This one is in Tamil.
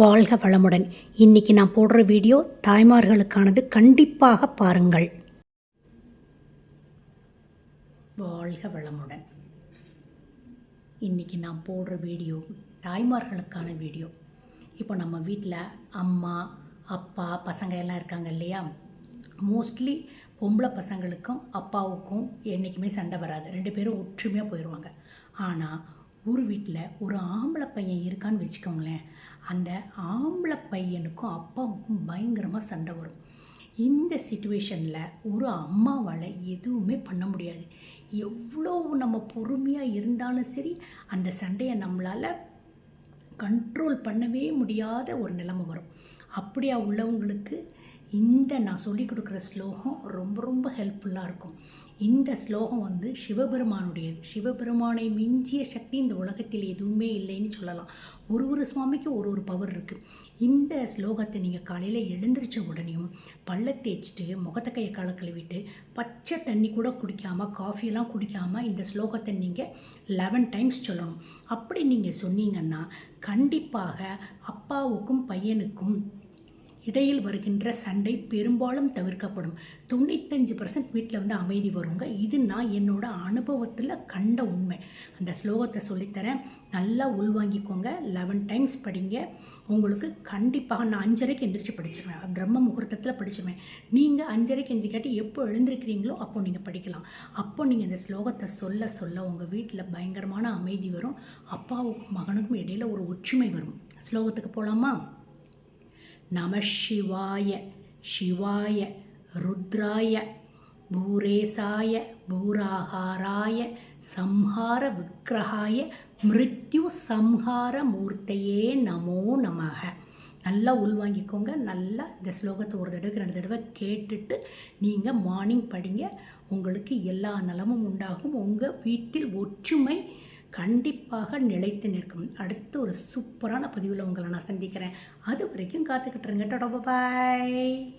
வாழ்க வளமுடன். இன்னைக்கு நான் போடுற வீடியோ தாய்மார்களுக்கானது. கண்டிப்பாக பாருங்கள். வாழ்க வளமுடன். இன்னைக்கு நான் போடுற வீடியோ தாய்மார்களுக்கான வீடியோ. இப்போ நம்ம வீட்டில் அம்மா அப்பா பசங்க எல்லாம் இருக்காங்க இல்லையா? மோஸ்ட்லி பொம்பளை பசங்களுக்கும் அப்பாவுக்கும் என்றைக்குமே சண்டை வராது. ரெண்டு பேரும் ஒற்றுமையாக போயிடுவாங்க ஆனால் ஒரு வீட்டில் ஒரு ஆம்பளை பையன் இருக்கான்னு வச்சுக்கோங்களேன். அந்த ஆம்பளை பையனுக்கும் அப்பாவுக்கும் பயங்கரமாக சண்டை வரும். இந்த சுச்சுவேஷனில் ஒரு அம்மாவால் எதுவுமே பண்ண முடியாது. எவ்வளோ நம்ம பொறுமையாக இருந்தாலும் சரி அந்த சண்டையை நம்மளால் கண்ட்ரோல் பண்ணவே முடியாத ஒரு நிலைமை வரும். அப்படியா உள்ளவங்களுக்கு இந்த நான் சொல்லி கொடுக்குற ஸ்லோகம் ரொம்ப ரொம்ப ஹெல்ப்ஃபுல்லாக இருக்கும். இந்த ஸ்லோகம் வந்து சிவபெருமானுடையது. சிவபெருமானை மிஞ்சிய சக்தி இந்த உலகத்தில் எதுவுமே இல்லைன்னு சொல்லலாம். ஒரு ஒரு சுவாமிக்கு ஒரு ஒரு பவர் இருக்குது இந்த ஸ்லோகத்தை நீங்கள் காலையில் எழுந்திரிச்ச உடனேயும் பல்ல தேய்ச்சிட்டு முகத்தை கையை காலை கழுவிட்டு பச்சை தண்ணி கூட குடிக்காமல் காஃபியெல்லாம் குடிக்காமல் இந்த ஸ்லோகத்தை நீங்கள் லெவன் டைம்ஸ் சொல்லணும். அப்படி நீங்கள் சொன்னீங்கன்னா கண்டிப்பாக அப்பாவுக்கும் பையனுக்கும் இடையில் வருகின்ற சண்டை பெரும்பாலும் தவிர்க்கப்படும். தொண்ணூத்தஞ்சு பர்சன்ட் வீட்டில் வந்து அமைதி வருங்க. இது நான் என்னோட அனுபவத்தில் கண்ட உண்மை. அந்த ஸ்லோகத்தை சொல்லித்தரேன். நல்லா உள்வாங்கிக்கோங்க. லெவன் டைம்ஸ் படிங்க. உங்களுக்கு கண்டிப்பாக நான் அஞ்சரைக்கு எந்திரிச்சு படிச்சிருவேன். பிரம்ம முகூர்த்தத்தில் படிச்சிருவேன். நீங்கள் அஞ்சரைக்கு எந்திரிக்காட்டி எப்போ எழுந்திருக்கிறீங்களோ அப்போ நீங்கள் படிக்கலாம். அப்போ நீங்கள் இந்த ஸ்லோகத்தை சொல்ல சொல்ல உங்கள் வீட்டில் பயங்கரமான அமைதி வரும். அப்பாவுக்கும் மகனுக்கும் இடையில் ஒரு ஒற்றுமை வரும். ஸ்லோகத்துக்கு போகலாமா நம சிவாய சிவாய ருத்ராய பூரேசாய பூராகாராய சம்ஹார விக்கிரகாய மிருத்யு சம்ஹார மூர்த்தையே நமோ நமக. நல்லா உள்வாங்கிக்கோங்க நல்லா இந்த ஸ்லோகத்தை ஒரு தடவைக்கு ரெண்டு தடவை கேட்டுட்டு நீங்கள் மார்னிங் படிங்க. உங்களுக்கு எல்லா நலமும் உண்டாகும். உங்கள் வீட்டில் ஒற்றுமை கண்டிப்பாக நிலைத்து நிற்கும். அடுத்து ஒரு சூப்பரான பதிவில் உங்களை நான் சந்திக்கிறேன். அது வரைக்கும் காத்துக்கிட்டுருங்க டொடோ பாய்